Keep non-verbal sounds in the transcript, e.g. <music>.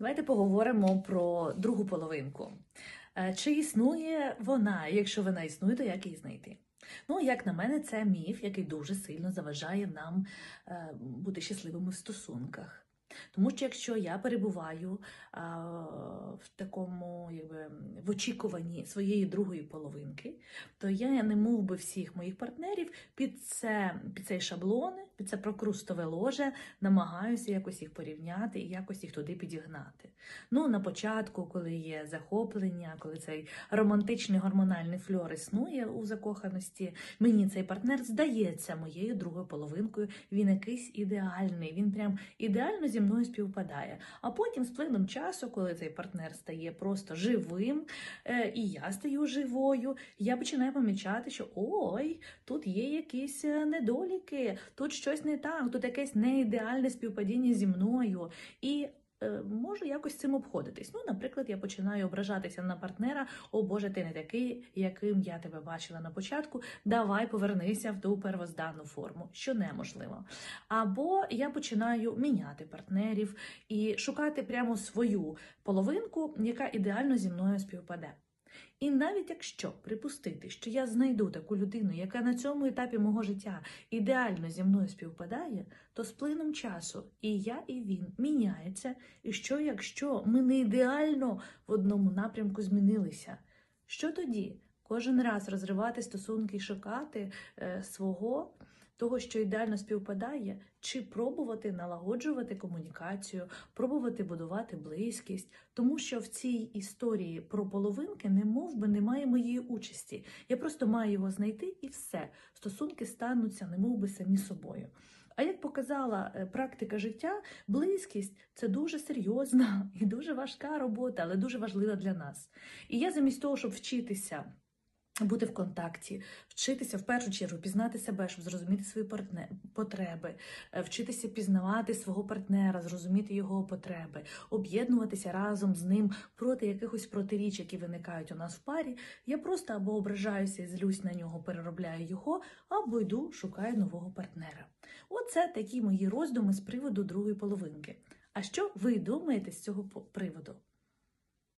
Давайте поговоримо про другу половинку. Е, Чи існує вона? Якщо вона існує, то як її знайти? Ну, як на мене, це міф, який дуже сильно заважає нам е, бути щасливими в стосунках. Тому що якщо я перебуваю а, в такому, якби в очікуванні своєї другої половинки, то я не мов би всіх моїх партнерів під це під цей шаблон, це прокрустове ложе намагаюся якось їх порівняти і якось їх туди підігнати. Ну, на початку, коли є захоплення, коли цей романтичний гормональний фльор існує у закоханості, мені цей партнер здається моєю другою половинкою. Він якийсь ідеальний, він прям ідеально зі мною співпадає. А потім, з плином часу, коли цей партнер стає просто живим, е, і я стаю живою, я починаю помічати, що ой, тут є якісь е, недоліки, тут щось не так, тут якесь неідеальне співпадіння зі мною. І е, можу якось цим обходитись. Ну, наприклад, я починаю ображатися на партнера: о Боже, ти не такий, яким я тебе бачила на початку. Давай повернися в ту первозданну форму, що неможливо. Або я починаю міняти партнерів і шукати прямо свою половинку, яка ідеально зі мною співпаде. І навіть якщо припустити, що я знайду таку людину, яка на цьому етапі мого життя ідеально зі мною співпадає, то з плином часу і я, і він міняється. І що якщо ми не ідеально в одному напрямку змінилися? Що тоді? Кожен раз розривати стосунки і шукати е, свого, того, що ідеально співпадає, чи пробувати налагоджувати комунікацію, пробувати будувати близькість, тому що в цій історії про половинки не мов би немає моєї участі. Я просто маю його знайти і все. Стосунки стануться, не мов би самі собою. А як показала е, практика життя, близькість це дуже серйозна <laughs> і дуже важка робота, але дуже важлива для нас. І я замість того, щоб вчитися. Бути в контакті, вчитися в першу чергу пізнати себе, щоб зрозуміти свої партне- потреби, е, вчитися пізнавати свого партнера, зрозуміти його потреби, об'єднуватися разом з ним проти якихось протиріч, які виникають у нас в парі. Я просто або ображаюся і злюсь на нього, переробляю його, або йду, шукаю нового партнера. Оце такі мої роздуми з приводу другої половинки. А що ви думаєте з цього приводу?